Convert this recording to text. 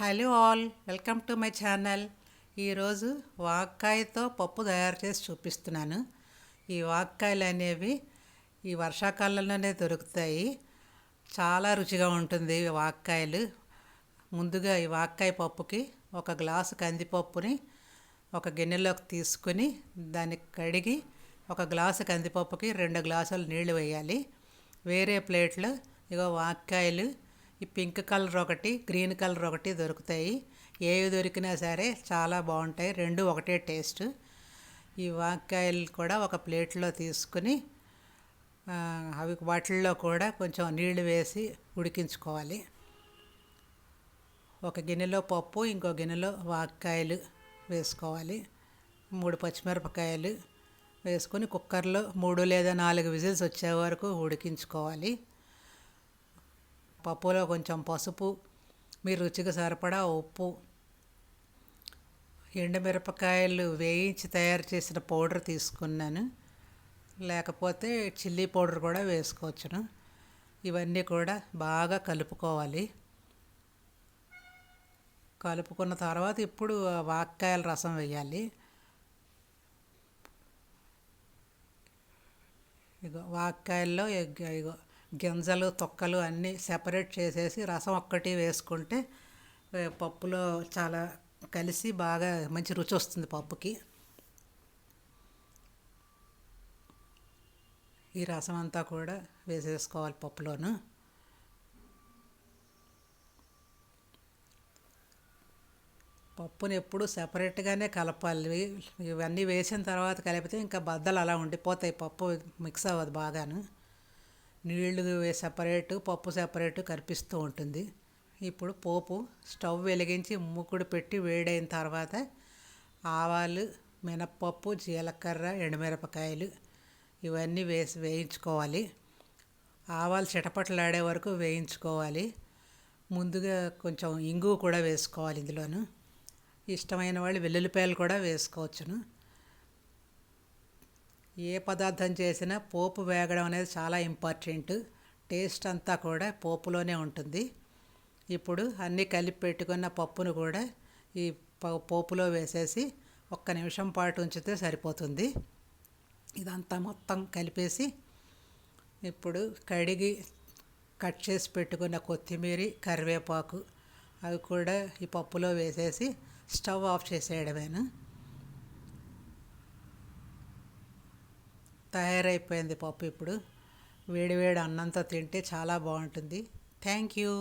Hello all welcome to my channel. ఈరోజు వాక్కాయతో పప్పు తయారు చేసి చూపిస్తున్నాను. ఈ వాక్కాయలు అనేవి ఈ వర్షాకాలంలోనే దొరుకుతాయి. చాలా రుచిగా ఉంటుంది వాక్కాయలు. ముందుగా ఈ వాక్కాయ పప్పుకి ఒక గ్లాసు కందిపప్పుని ఒక గిన్నెలోకి తీసుకుని దాన్ని కడిగి ఒక గ్లాసు కందిపప్పుకి రెండు గ్లాసులు నీళ్ళు వేయాలి. వేరే ప్లేట్లో ఇగో వాక్కాయలు ఈ పింక్ కలర్ ఒకటి గ్రీన్ కలర్ ఒకటి దొరుకుతాయి. ఏవి దొరికినా సరే చాలా బాగుంటాయి. రెండు ఒకటే టేస్ట్. ఈ వాకాయలు కూడా ఒక ప్లేట్లో తీసుకుని అవి వాటిల్లో కూడా కొంచెం నీళ్ళు వేసి ఉడికించుకోవాలి. ఒక గిన్నెలో పప్పు ఇంకో గిన్నెలో వాక్కాయలు వేసుకోవాలి. మూడు పచ్చిమిరపకాయలు వేసుకొని కుక్కర్లో మూడు లేదా నాలుగు విజిల్స్ వచ్చే వరకు ఉడికించుకోవాలి. పప్పులో కొంచెం పసుపు మీ రుచికి సరిపడా ఉప్పు ఎండుమిరపకాయలు వేయించి తయారు చేసిన పౌడర్ తీసుకున్నాను. లేకపోతే చిల్లీ పౌడర్ కూడా వేసుకోవచ్చును. ఇవన్నీ కూడా బాగా కలుపుకోవాలి. కలుపుకున్న తర్వాత ఇప్పుడు వాక్కాయల రసం వేయాలి. ఇగో వాక్కాయల్లో ఇగో గింజలు తొక్కలు అన్నీ సెపరేట్ చేసేసి రసం ఒక్కటి వేసుకుంటే పప్పులో చాలా కలిసి బాగా మంచి రుచి వస్తుంది పప్పుకి. ఈ రసం అంతా కూడా వేసేసుకోవాలి పప్పులోను. పప్పుని ఎప్పుడు సెపరేట్గానే కలపాలి. ఇవన్నీ వేసిన తర్వాత కలిపితే ఇంకా బద్దలు అలా ఉండిపోతాయి. పప్పు మిక్స్ అవ్వదు బాగాను. నీళ్ళు సెపరేటు పప్పు సెపరేటు కనిపిస్తూ ఉంటుంది. ఇప్పుడు పోపు స్టవ్ వెలిగించి మూకుడు పెట్టి వేడైన తర్వాత ఆవాలు మినప్పప్పు జీలకర్ర ఎండుమిరపకాయలు ఇవన్నీ వేసి వేయించుకోవాలి. ఆవాలు చిటపటలాడే వరకు వేయించుకోవాలి. ముందుగా కొంచెం ఇంగువ కూడా వేసుకోవాలి ఇందులోను. ఇష్టమైన వాళ్ళు వెల్లుల్లిపాయలు కూడా వేసుకోవచ్చును. ఏ పదార్థం చేసినా పోపు వేగడం అనేది చాలా ఇంపార్టెంట్. టేస్ట్ అంతా కూడా పోపులోనే ఉంటుంది. ఇప్పుడు అన్నీ కలిపి పెట్టుకున్న పప్పును కూడా ఈ పోపులో వేసేసి ఒక్క నిమిషం పాటు ఉంచితే సరిపోతుంది. ఇదంతా మొత్తం కలిపేసి ఇప్పుడు కడిగి కట్ చేసి పెట్టుకున్న కొత్తిమీర కరివేపాకు అవి కూడా ఈ పప్పులో వేసేసి స్టవ్ ఆఫ్ చేసేయడమేను. తయారైపోయింది పప్పు ఇప్పుడు. వేడివేడి అన్నంతో తింటే చాలా బాగుంటుంది. Thank you